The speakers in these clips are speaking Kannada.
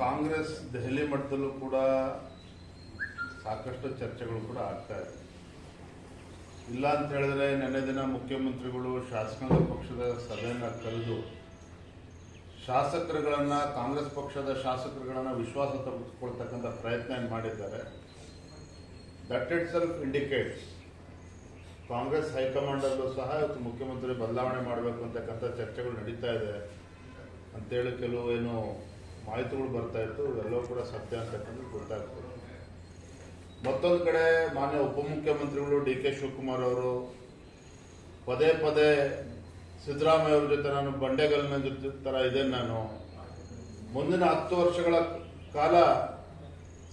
ಕಾಂಗ್ರೆಸ್ ದೆಹಲಿ ಮಟ್ಟದಲ್ಲೂ ಕೂಡ ಸಾಕಷ್ಟು ಚರ್ಚೆಗಳು ಕೂಡ ಆಗ್ತಾ ಇದೆ. ಇಲ್ಲ ಅಂತ ಹೇಳಿದ್ರೆ ನೆನ್ನೆ ದಿನ ಮುಖ್ಯಮಂತ್ರಿಗಳು ಶಾಸಕಾಂಗ ಪಕ್ಷದ ಸಭೆಯನ್ನ ಕರೆದು ಶಾಸಕರುಗಳನ್ನ, ಕಾಂಗ್ರೆಸ್ ಪಕ್ಷದ ಶಾಸಕರುಗಳನ್ನ ವಿಶ್ವಾಸ ತೆಗೆದುಕೊಳ್ತಕ್ಕಂಥ ಪ್ರಯತ್ನ ಮಾಡಿದ್ದಾರೆ? That itself indicates Congress ಹೈಕಮಾಂಡಲ್ಲೂ ಸಹ ಇವತ್ತು ಮುಖ್ಯಮಂತ್ರಿ ಬದಲಾವಣೆ ಮಾಡಬೇಕು ಅಂತಕ್ಕಂಥ ಚರ್ಚೆಗಳು ನಡೀತಾ ಇದೆ. ಅಂತೇಳಿ ಕೆಲವು ಏನು ಮಾಹಿತಿಗಳು ಬರ್ತಾ ಇತ್ತು ಎಲ್ಲವೂ ಕೂಡ ಸತ್ಯ ಅಂತಕ್ಕಂಥದ್ದು ಗೊತ್ತಾಗ್ತದೆ ಮತ್ತೊಂದು ಕಡೆ ಮಾನ್ಯ ಉಪಮುಖ್ಯಮಂತ್ರಿಗಳು ಡಿ ಕೆ ಶಿವಕುಮಾರ್ ಅವರು, ಪದೇ ಪದೇ ಸಿದ್ದರಾಮಯ್ಯ ಅವ್ರ ಜೊತೆ ನಾನು ಬಂಡೆಗಲ್ನ ಜೊತೆ ಥರ ಇದೆ ನಾನು. ಮುಂದಿನ ಹತ್ತು ವರ್ಷಗಳ ಕಾಲ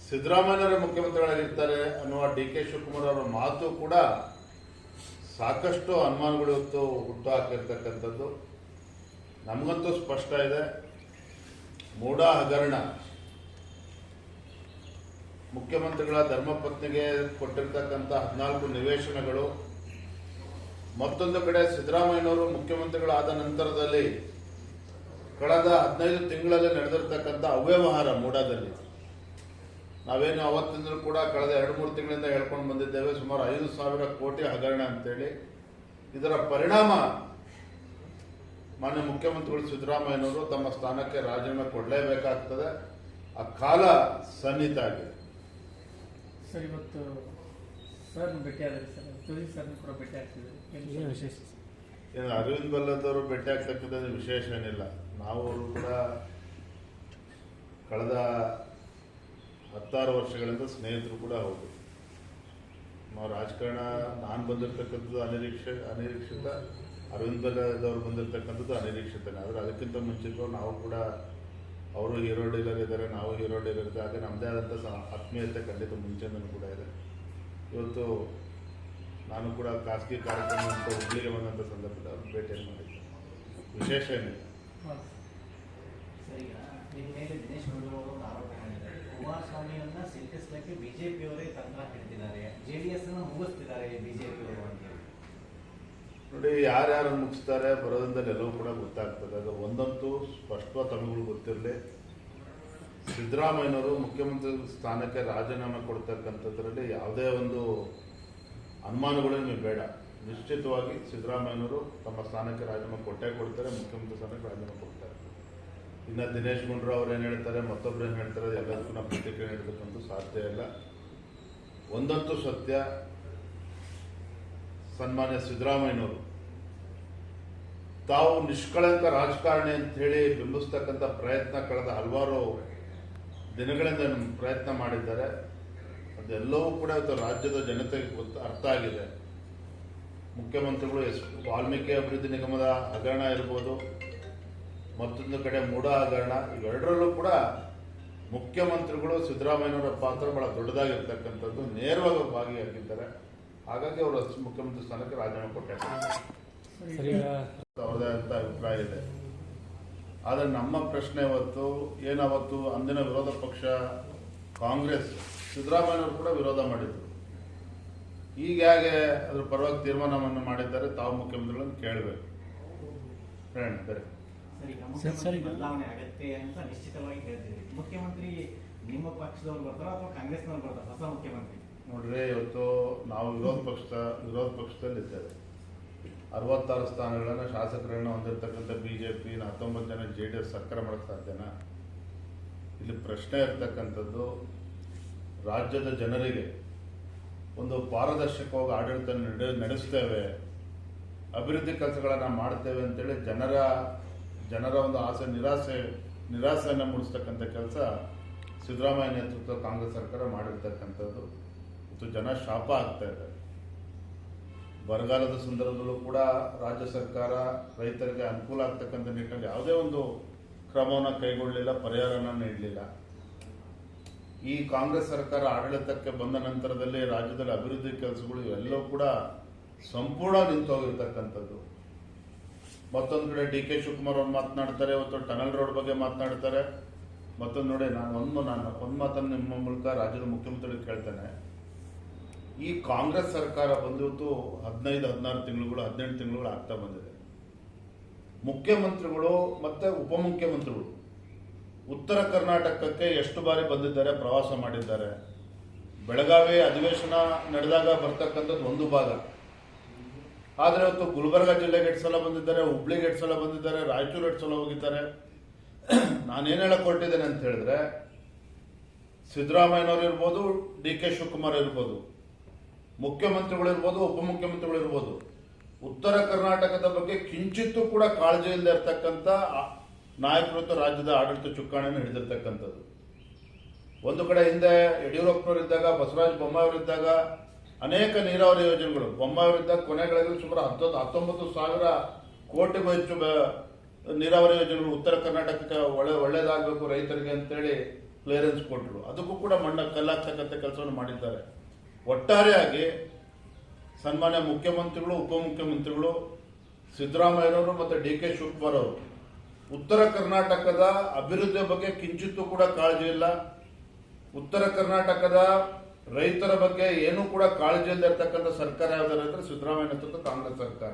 ಸಿದ್ದರಾಮಯ್ಯನವರೇ ಮುಖ್ಯಮಂತ್ರಿಗಳಾಗಿರ್ತಾರೆ ಅನ್ನುವ ಡಿ ಕೆ ಶಿವಕುಮಾರ್ ಅವರ ಮಾತು ಕೂಡ ಸಾಕಷ್ಟು ಅನುಮಾನಗಳು ಇವತ್ತು ಹುಟ್ಟು ಹಾಕಿರ್ತಕ್ಕಂಥದ್ದು. ನಮಗಂತೂ ಸ್ಪಷ್ಟ ಇದೆ. ಮೂಢ ಹಗರಣ ಮುಖ್ಯಮಂತ್ರಿಗಳ ಧರ್ಮಪತ್ನಿಗೆ ಕೊಟ್ಟಿರ್ತಕ್ಕಂಥ ಹದಿನಾಲ್ಕು ನಿವೇಶನಗಳು. ಮತ್ತೊಂದು ಕಡೆ ಸಿದ್ದರಾಮಯ್ಯನವರು ಮುಖ್ಯಮಂತ್ರಿಗಳಾದ ನಂತರದಲ್ಲಿ ಕಳೆದ ಹದಿನೈದು ತಿಂಗಳಲ್ಲಿ ನಡೆದಿರ್ತಕ್ಕಂಥ ಅವ್ಯವಹಾರ ಮೂಡಾದಲ್ಲಿ ನಾವೇನು ಅವತ್ತಿಂದಲೂ ಕೂಡ ಕಳೆದ ಎರಡು ಮೂರು ತಿಂಗಳಿಂದ ಹೇಳ್ಕೊಂಡು ಬಂದಿದ್ದೇವೆ, ಸುಮಾರು ಐದು ಸಾವಿರ ಕೋಟಿ ಹಗರಣ ಅಂತೇಳಿ. ಇದರ ಪರಿಣಾಮ ಮಾನ್ಯ ಮುಖ್ಯಮಂತ್ರಿಗಳು ಸಿದ್ದರಾಮಯ್ಯನವರು ತಮ್ಮ ಸ್ಥಾನಕ್ಕೆ ರಾಜೀನಾಮೆ ಕೊಡಲೇಬೇಕಾಗ್ತದೆ. ಆ ಕಾಲ ಸನ್ನಿಹಿತ ಆಗಿದೆ. ಸರ್ ಇವತ್ತು ಸರ್ ಭೇಟಿ ಆದ್ರೆ ಸರ್ ಕೂಡ ಭೇಟಿ ಆಗ್ತಿದ್ದಾರೆ. ಏನು ವಿಶೇಷ? ಏನು ಅರವಿಂದ್ ಬಲ್ಲದವರು ಭೇಟಿ ಆಗ್ತಕ್ಕಂಥದ್ದು ವಿಶೇಷ ಏನಿಲ್ಲ. ನಾವು ಅವರು ಕೂಡ ಕಳೆದ ಹತ್ತಾರು ವರ್ಷಗಳಿಂದ ಸ್ನೇಹಿತರು ಕೂಡ ಹೌದು. ನಾವು ರಾಜಕಾರಣ ನಾನು ಬಂದಿರತಕ್ಕಂಥದ್ದು ಅನಿರೀಕ್ಷ ಅನಿರೀಕ್ಷಿತ. ಅರವಿಂದ್ ಬಲ್ಲದವ್ರು ಬಂದಿರತಕ್ಕಂಥದ್ದು ಅನಿರೀಕ್ಷಿತನೇ. ಆದರೆ ಅದಕ್ಕಿಂತ ಮುಂಚಿತವಾಗಿ ನಾವು ಕೂಡ ಅವರು ಹೀರೋ ಡೀಲರ್ ಇದ್ದಾರೆ, ನಾವು ಹೀರೋ ಡೀಲರ್ ಇದ್ದಾರೆ ಹಾಗೆ ನಮ್ಮದೇ ಆದಂಥ ಆತ್ಮೀಯತೆ ಖಂಡಿತ ಮುಂಚೆನೂ ಕೂಡ ಇದೆ. ಇವತ್ತು ನಾನು ಕೂಡ ಖಾಸಗಿ ಕಾರ್ಯಕ್ರಮ ಅಂತ ಹುಬ್ಳಿಗೆ ಬಂದಂಥ ಸಂದರ್ಭದಲ್ಲಿ ಅವ್ರನ್ನ ಭೇಟಿಯನ್ನು ಮಾಡಿದ್ದೆ. ವಿಶೇಷ ಏನಿದೆ ಬಿಜೆಪಿಯವರೇ ತಂತ್ರ ಹಿಡಿದಿದ್ದಾರೆ. ಜೆಡಿಎಸ್ ಅನ್ನು ಮುಗಿಸ್ತಿದ್ದಾರೆ ಬಿಜೆಪಿಯವರು ಅಂತ ನೋಡಿ, ಯಾರ್ಯಾರು ಮುಗಿಸ್ತಾರೆ, ಬರೋದ್ರಿಂದ ನೆಲವು ಕೂಡ ಗೊತ್ತಾಗ್ತದೆ. ಅದು ಒಂದಂತೂ ಸ್ಪಷ್ಟವಾಗಿ ತಮಿಳುಗಳು ಗೊತ್ತಿರಲಿ. ಸಿದ್ದರಾಮಯ್ಯನವರು ಮುಖ್ಯಮಂತ್ರಿ ಸ್ಥಾನಕ್ಕೆ ರಾಜೀನಾಮೆ ಕೊಡ್ತಕ್ಕಂಥದ್ರಲ್ಲಿ ಯಾವುದೇ ಒಂದು ಅನುಮಾನಗಳು ನಿಮಗೆ ಬೇಡ. ನಿಶ್ಚಿತವಾಗಿ ಸಿದ್ದರಾಮಯ್ಯನವರು ತಮ್ಮ ಸ್ಥಾನಕ್ಕೆ ರಾಜೀನಾಮೆ ಕೊಟ್ಟೇ ಕೊಡ್ತಾರೆ, ಮುಖ್ಯಮಂತ್ರಿ ಸ್ಥಾನಕ್ಕೆ ರಾಜೀನಾಮೆ ಕೊಡ್ತಾರೆ. ಇನ್ನು ದಿನೇಶ್ ಗುಂಡ್ರಾವ್ ಅವ್ರು ಏನು ಹೇಳ್ತಾರೆ, ಮತ್ತೊಬ್ರು ಏನು ಹೇಳ್ತಾರೆ, ಎಲ್ಲದಕ್ಕೂ ನಾವು ಪ್ರತಿಕ್ರಿಯೆ ನೀಡಬೇಕಂತೂ ಸಾಧ್ಯ ಇಲ್ಲ. ಒಂದಂತೂ ಸತ್ಯ ಸನ್ಮಾನ್ಯ ಸಿದ್ದರಾಮಯ್ಯನವರು. ತಾವು ನಿಷ್ಕಳಂಕ ರಾಜಕಾರಣಿ ಅಂತ ಹೇಳಿ ಬಿಂಬಿಸ್ತಕ್ಕಂಥ ಪ್ರಯತ್ನ ಕಳೆದ ಹಲವಾರು ದಿನಗಳಿಂದ ಪ್ರಯತ್ನ ಮಾಡಿದ್ದಾರೆ. ಅದೆಲ್ಲವೂ ಕೂಡ ಇವತ್ತು ರಾಜ್ಯದ ಜನತೆಗೆ ಗೊತ್ತು, ಅರ್ಥ ಆಗಿದೆ. ಮುಖ್ಯಮಂತ್ರಿಗಳು ಎಸ್, ವಾಲ್ಮೀಕಿ ಅಭಿವೃದ್ಧಿ ನಿಗಮದ ಹಗರಣ ಇರ್ಬೋದು, ಮತ್ತೊಂದು ಕಡೆ ಮೂಡ ಹಗರಣ, ಇವೆರಡರಲ್ಲೂ ಕೂಡ ಮುಖ್ಯಮಂತ್ರಿಗಳು ಸಿದ್ದರಾಮಯ್ಯನವರ ಪಾತ್ರ ಬಹಳ ದೊಡ್ಡದಾಗಿರ್ತಕ್ಕಂಥದ್ದು ನೇರವಾಗಿ ಭಾಗಿಯಾಗಿದ್ದಾರೆ. ಹಾಗಾಗಿ ಅವರು ಮುಖ್ಯಮಂತ್ರಿ ಸ್ಥಾನಕ್ಕೆ ರಾಜೀನಾಮೆ ಕೊಟ್ಟಿದ್ದಾರೆ ಅವ್ರದೇ ಅಂತ ಅಭಿಪ್ರಾಯ ಇದೆ. ಆದರೆ ನಮ್ಮ ಪ್ರಶ್ನೆ ಇವತ್ತು ಏನಾವತ್ತು ಅಂದಿನ ವಿರೋಧ ಪಕ್ಷ ಕಾಂಗ್ರೆಸ್ ಸಿದ್ದರಾಮಯ್ಯನವರು ಕೂಡ ವಿರೋಧ ಮಾಡಿದ್ರು. ಈಗ ಹೇಗೆ ಅದ್ರ ಪರವಾಗಿ ತೀರ್ಮಾನವನ್ನು ಮಾಡಿದ್ದಾರೆ ತಾವು ಮುಖ್ಯಮಂತ್ರಿಗಳನ್ನು ಕೇಳಬೇಕು. ಸರ್, ಬದಲಾವಣೆ ಆಗತ್ತೆ ಅಂತ ನಿಶ್ಚಿತವಾಗಿ ಹೇಳ್ತೀನಿ ಮುಖ್ಯಮಂತ್ರಿ ನಿಮ್ಮ ಪಕ್ಷದವ್ರು ಬರ್ತಾರ ಅಥವಾ ಕಾಂಗ್ರೆಸ್ನವ್ರು ಬರ್ತಾರ ಹೊಸ ಮುಖ್ಯಮಂತ್ರಿ? ನೋಡ್ರಿ, ಇವತ್ತು ನಾವು ವಿರೋಧ ಪಕ್ಷದ, ವಿರೋಧ ಪಕ್ಷದಲ್ಲಿ ಇದ್ದೇವೆ. ಅರವತ್ತಾರು ಸ್ಥಾನಗಳನ್ನು ಶಾಸಕರನ್ನು ಹೊಂದಿರತಕ್ಕಂಥ ಬಿಜೆಪಿ ಹತ್ತೊಂಬತ್ತು ಜನ ಜೆ ಡಿ ಎಸ್ ಸರ್ಕಾರ ಮಾಡಕ್ಕೆ ಸಾಧ್ಯನಾ? ಇಲ್ಲಿ ಪ್ರಶ್ನೆ ಇರ್ತಕ್ಕಂಥದ್ದು, ರಾಜ್ಯದ ಜನರಿಗೆ ಒಂದು ಪಾರದರ್ಶಕವಾಗಿ ಆಡಳಿತ ನಡೆ ನಡೆಸ್ತೇವೆ, ಅಭಿವೃದ್ಧಿ ಕೆಲಸಗಳನ್ನು ಮಾಡ್ತೇವೆ ಅಂತೇಳಿ ಜನರ ಜನರ ಒಂದು ಆಸೆ, ನಿರಾಸೆ, ನಿರಾಸೆಯನ್ನು ಮೂಡಿಸ್ತಕ್ಕಂಥ ಕೆಲಸ ಸಿದ್ದರಾಮಯ್ಯ ನೇತೃತ್ವದ ಕಾಂಗ್ರೆಸ್ ಸರ್ಕಾರ ಮಾಡಿರ್ತಕ್ಕಂಥದ್ದು. ಮತ್ತು ಜನ ಶಾಪ ಆಗ್ತಾ ಇದ್ದಾರೆ. ಬರಗಾಲದ ಸಂದರ್ಭದಲ್ಲೂ ಕೂಡ ರಾಜ್ಯ ಸರ್ಕಾರ ರೈತರಿಗೆ ಅನುಕೂಲ ಆಗ್ತಕ್ಕಂಥ ನಿಟ್ಟಿನಲ್ಲಿ ಯಾವುದೇ ಒಂದು ಕ್ರಮವನ್ನು ಕೈಗೊಳ್ಳಲಿಲ್ಲ ಪರಿಹಾರನ ನೀಡಲಿಲ್ಲ. ಈ ಕಾಂಗ್ರೆಸ್ ಸರ್ಕಾರ ಆಡಳಿತಕ್ಕೆ ಬಂದ ನಂತರದಲ್ಲಿ ರಾಜ್ಯದಲ್ಲಿ ಅಭಿವೃದ್ಧಿ ಕೆಲಸಗಳು ಎಲ್ಲವೂ ಕೂಡ ಸಂಪೂರ್ಣ ನಿಂತೋಗಿರ್ತಕ್ಕಂಥದ್ದು. ಮತ್ತೊಂದು ಕಡೆ ಡಿ ಕೆ ಶಿವಕುಮಾರ್ ಅವ್ರು ಮಾತನಾಡ್ತಾರೆ, ಇವತ್ತು ಟನಲ್ ರೋಡ್ ಬಗ್ಗೆ ಮಾತನಾಡ್ತಾರೆ. ಮತ್ತೊಂದು ನೋಡಿ, ನಾನು ಒಂದು ನಾನು ಒಂದು ಮಾತನ್ನು ನಿಮ್ಮ ಮೂಲಕ ರಾಜ್ಯದ ಮುಖ್ಯಮಂತ್ರಿಗಳಿಗೆ ಕೇಳ್ತೇನೆ. ಈ ಕಾಂಗ್ರೆಸ್ ಸರ್ಕಾರ ಬಂದಿವತ್ತು ಹದಿನೈದು, ಹದಿನಾರು ತಿಂಗಳುಗಳು, ಹದಿನೆಂಟು ತಿಂಗಳುಗಳು ಆಗ್ತಾ ಬಂದಿದೆ. ಮುಖ್ಯಮಂತ್ರಿಗಳು ಮತ್ತೆ ಉಪಮುಖ್ಯಮಂತ್ರಿಗಳು ಉತ್ತರ ಕರ್ನಾಟಕಕ್ಕೆ ಎಷ್ಟು ಬಾರಿ ಬಂದಿದ್ದಾರೆ, ಪ್ರವಾಸ ಮಾಡಿದ್ದಾರೆ. ಬೆಳಗಾವಿ ಅಧಿವೇಶನ ನಡೆದಾಗ ಬರ್ತಕ್ಕಂಥದ್ದು ಒಂದು ಭಾಗ. ಆದರೆ ಇವತ್ತು ಗುಲ್ಬರ್ಗ ಜಿಲ್ಲೆಗೆ ಎಷ್ಟು ಸಲ ಬಂದಿದ್ದಾರೆ, ಹುಬ್ಳಿಗೆ ಎಷ್ಟು ಸಲ ಬಂದಿದ್ದಾರೆ, ರಾಯಚೂರು ಎಷ್ಟು ಸಲ ಹೋಗಿದ್ದಾರೆ? ನಾನೇನು ಹೇಳಕ್ ಹೊರಟಿದ್ದೇನೆ ಅಂತ ಹೇಳಿದ್ರೆ ಸಿದ್ದರಾಮಯ್ಯನವರು ಇರ್ಬೋದು, ಡಿ ಕೆ ಶಿವಕುಮಾರ್ ಇರ್ಬೋದು ಮುಖ್ಯಮಂತ್ರಿಗಳು ಇರ್ಬೋದು ಉಪಮುಖ್ಯಮಂತ್ರಿಗಳು ಇರ್ಬೋದು ಉತ್ತರ ಕರ್ನಾಟಕದ ಬಗ್ಗೆ ಕಿಂಚಿತ್ತೂ ಕೂಡ ಕಾಳಜಿ ಇಲ್ಲದೆ ಇರ್ತಕ್ಕಂಥ ರಾಜ್ಯದ ಆಡಳಿತ ಚುಕ್ಕಾಣಿಯನ್ನು ಹಿಡಿದಿರ್ತಕ್ಕಂಥದ್ದು. ಒಂದು ಕಡೆ ಹಿಂದೆ ಯಡಿಯೂರಪ್ಪನವರಿದ್ದಾಗ, ಬಸವರಾಜ ಬೊಮ್ಮಾಯಿಯವರಿದ್ದಾಗ ಅನೇಕ ನೀರಾವರಿ ಯೋಜನೆಗಳು. ಬೊಮ್ಮಾಯಿಯವರಿದ್ದಾಗ ಕೊನೆಗಳಲ್ಲಿ ಸುಮಾರು ಹತ್ತೊಂದು ಹತ್ತೊಂಬತ್ತು ಸಾವಿರ ಕೋಟಿಗೂ ಹೆಚ್ಚು ನೀರಾವರಿ ಯೋಜನೆಗಳು ಉತ್ತರ ಕರ್ನಾಟಕಕ್ಕೆ ಒಳ್ಳೆ, ಒಳ್ಳೇದಾಗಬೇಕು ರೈತರಿಗೆ ಅಂತೇಳಿ ಕ್ಲಿಯರೆನ್ಸ್ ಕೊಟ್ಟರು. ಅದಕ್ಕೂ ಕೂಡ ಮಣ್ಣ ಕಲ್ಲಾಗ್ತಕ್ಕಂಥ ಕೆಲಸವನ್ನು ಮಾಡಿದ್ದಾರೆ. ಒಟ್ಟಾರೆಯಾಗಿ ಸನ್ಮಾನ್ಯ ಮುಖ್ಯಮಂತ್ರಿಗಳು, ಉಪಮುಖ್ಯಮಂತ್ರಿಗಳು ಸಿದ್ದರಾಮಯ್ಯನವರು ಮತ್ತು ಡಿ ಕೆ ಶಿವಕುಮಾರ್ ಅವರು. ಉತ್ತರ ಕರ್ನಾಟಕದ ಅಭಿವೃದ್ಧಿಯ ಬಗ್ಗೆ ಕಿಂಚಿತ್ತೂ ಕೂಡ ಕಾಳಜಿ ಇಲ್ಲ. ಉತ್ತರ ಕರ್ನಾಟಕದ ರೈತರ ಬಗ್ಗೆ ಏನೂ ಕೂಡ ಕಾಳಜಿ ಇಲ್ಲದೆ ಇರ್ತಕ್ಕಂಥ ಸರ್ಕಾರ ಯಾವ್ದಾರು ಅಂದ್ರೆ ಸಿದ್ದರಾಮಯ್ಯ ನೇತೃತ್ವದ ಕಾಂಗ್ರೆಸ್ ಸರ್ಕಾರ.